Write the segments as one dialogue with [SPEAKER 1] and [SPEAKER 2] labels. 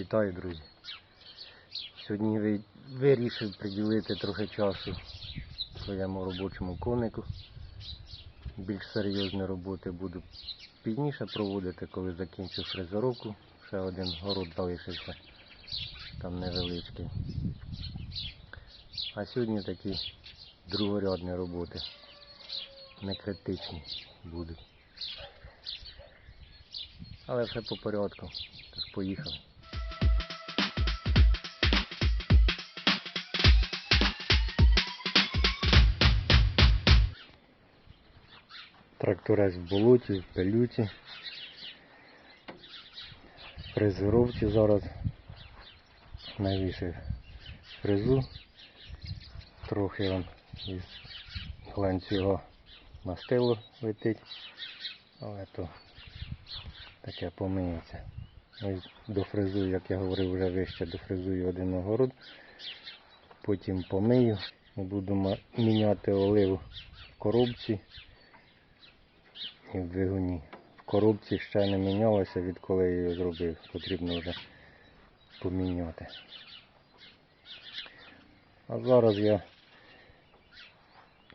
[SPEAKER 1] Вітаю, друзі. Сьогодні вирішив приділити трохи часу своєму робочому конику. Більш серйозні роботи буду пізніше проводити, коли закінчу фрезеровку. Ще один город залишився, там невеличкий. А сьогодні такі другорядні роботи, не критичні будуть. Але все по порядку. Тож поїхали. Тракторець в болоті, в пилюці. Фрезеровці зараз навісив фрезу. Трохи он із ланцюга мастило летить, але то таке помиється. Ось дофрезую, як я говорив, вже вище дофрезую один огород. Потім помию і буду міняти оливу в коробці і в двигуні. В коробці ще не мінялося, відколи я її зробив. Потрібно вже поміняти. А зараз я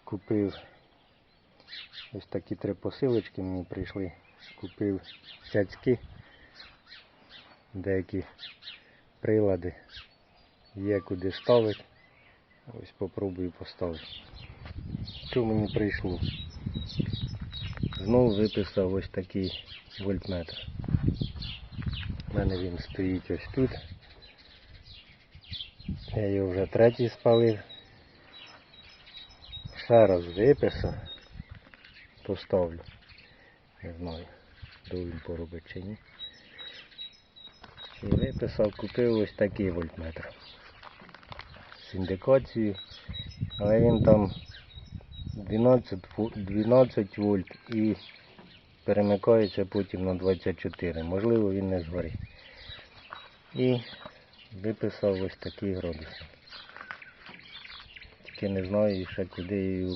[SPEAKER 1] купив ось такі три посилочки мені прийшли. Купив цяцьки, деякі прилади. Є куди ставити. Ось попробую поставити. Що мені прийшло? Знову виписав ось такий вольтметр. У мене він стоїть ось тут. Я його вже третій спалив. Ще раз виписав. Поставлю. Не знаю, до він поробить чи ні. І виписав, купив ось такий вольтметр. З індикацією. Але він там 12, 12 вольт і перемикається потім на 24. Можливо він не згорить. І виписав ось такий градусник. Тільки не знаю ще куди його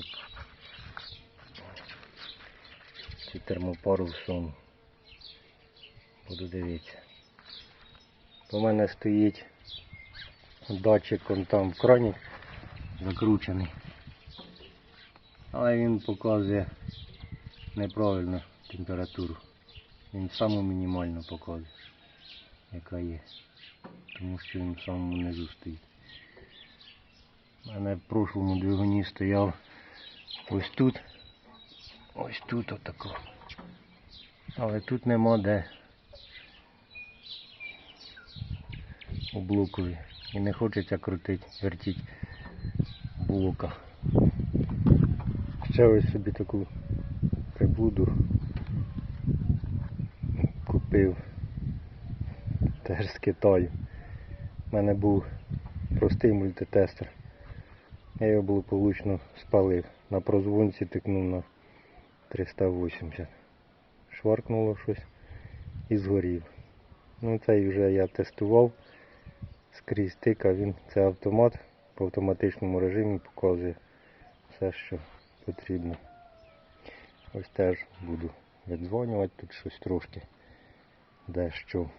[SPEAKER 1] цю термопару всуну. Буду дивитися. У мене стоїть датчик он там в крані закручений. Але він показує неправильно температуру. Він саму мінімальну показує, яка є. Тому що він в самому низу стоїть. У мене в прошлому двигуні стояв ось тут. Ось тут отако. Але тут нема де у блокові. І не хочеться крутити, вертіти блока. Ще собі таку приблуду купив теж з Китаю. У мене був простий мультитестер. Я його благополучно спалив. На прозвонці тикнув на 380. Шваркнуло щось і згорів. Ну цей вже я тестував скрізь тика, він це автомат по автоматичному режимі показує все, що потрібно. Ось теж буду віддзвонювати тут щось трошки дещо.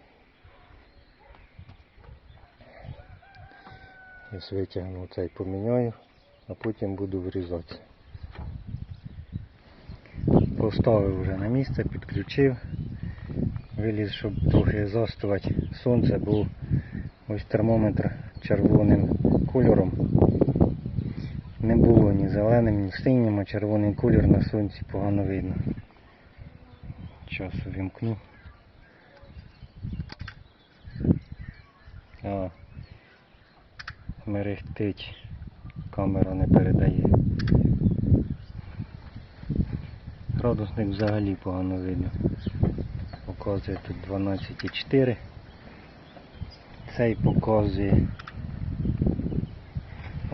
[SPEAKER 1] Ось витягну цей поміняю, а потім буду вирізати. Поставив вже на місце, підключив. Виліз, щоб трохи застувати сонце, бо ось термометр червоним кольором. Не було ні зеленим, ні синім, а червоний колір на сонці погано видно. Час увімкну. А, мерехтить, камера не передає. Градусник взагалі погано видно. Показує тут 12,4. Цей показує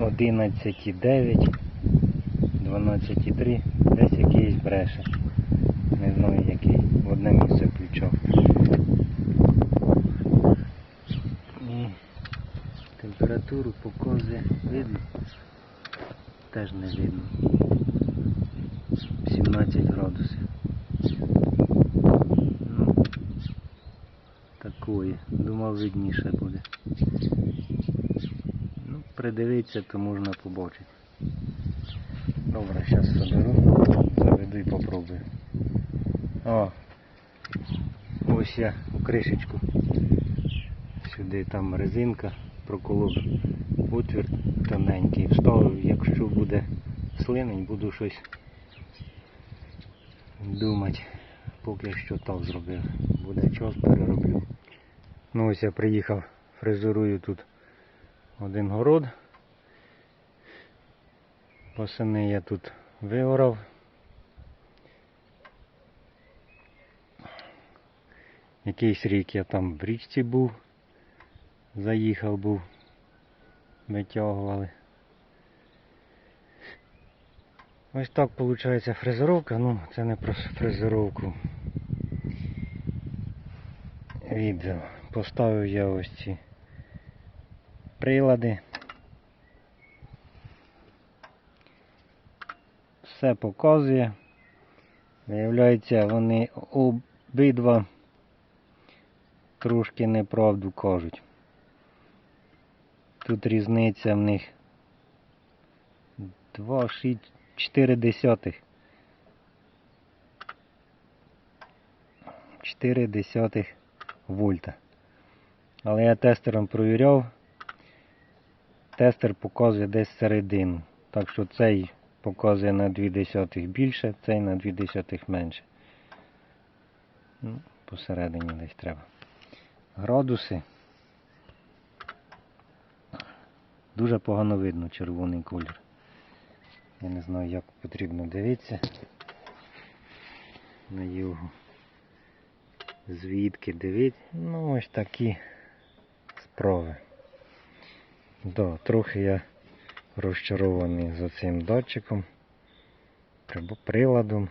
[SPEAKER 1] 11,9, 12,3, десь якийсь бреше. Не знаю який. В одне місце включав. І температуру показує видно. Теж не видно. 17 градусів. Ну, такої. Думав видніше буде. Придивитися, то можна побачити. Добре, зараз соберу, заведу і попробую. О! Ось я у кришечку. Сюди там резинка, проколов отвір тоненький. Вставив, якщо буде слинень, буду щось думати. Поки що так зробив. Буде час перероблю. Ну ось я приїхав, фрезерую тут один город. Восени я тут виорав. Якийсь рік я там в річці був, заїхав був, витягували. Ось так виходить фрезеровка, ну це не про фрезеровку. Відео. Поставив я ось ці прилади. Все показує. Виявляється, вони обидва трошки неправду кажуть. Тут різниця в них 2, 6, 4 десятих. 4 десятих вольта. Але я тестером провіряв. Тестер показує десь середину. Так що цей показує на 2 десятих більше, цей на 2 десятих менше. Ну, посередині десь треба. Градуси. Дуже погано видно червоний колір. Я не знаю, як потрібно дивитися на його. Звідки дивитися. Ну ось такі справи. Да, трохи я розчарований за цим датчиком, приладом.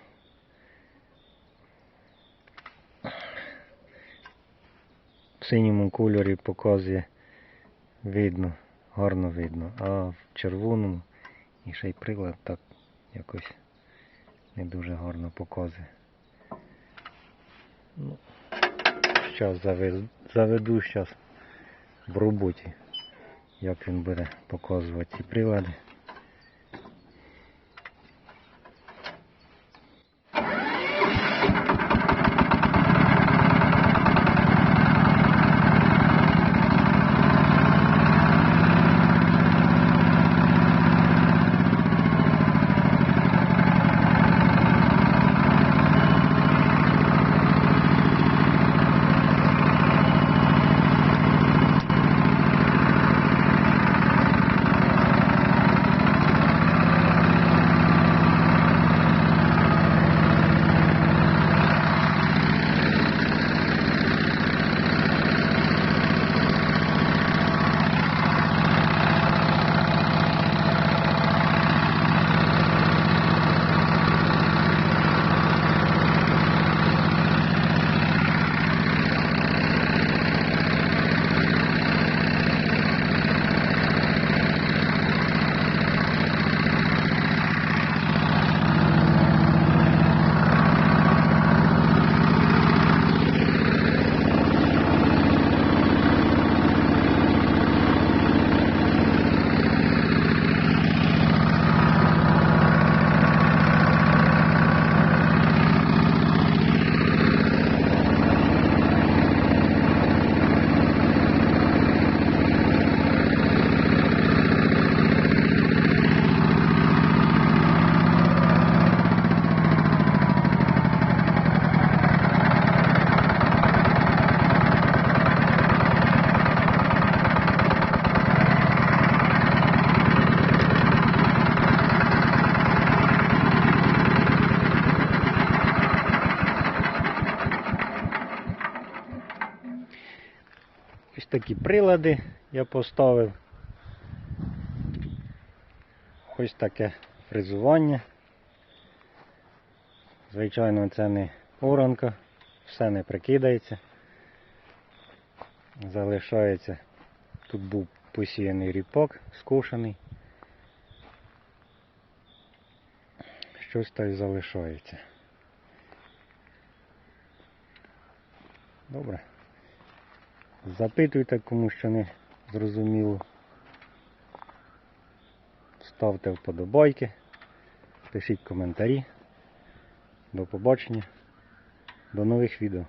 [SPEAKER 1] В синьому кольорі показує видно, гарно видно, а в червоному і ще й прилад так якось не дуже гарно показує. Ну, зараз заведу зараз в роботі, як він буде показувати ці прилади. Такі прилади я поставив. Ось таке фрезування. Звичайно, це не оранка, все не прикидається. Залишається. Тут був посіяний ріпак, скошений. Щось так і залишається. Добре. Запитуйте, кому що не зрозуміло. Ставте вподобайки, пишіть коментарі. До побачення. До нових відео.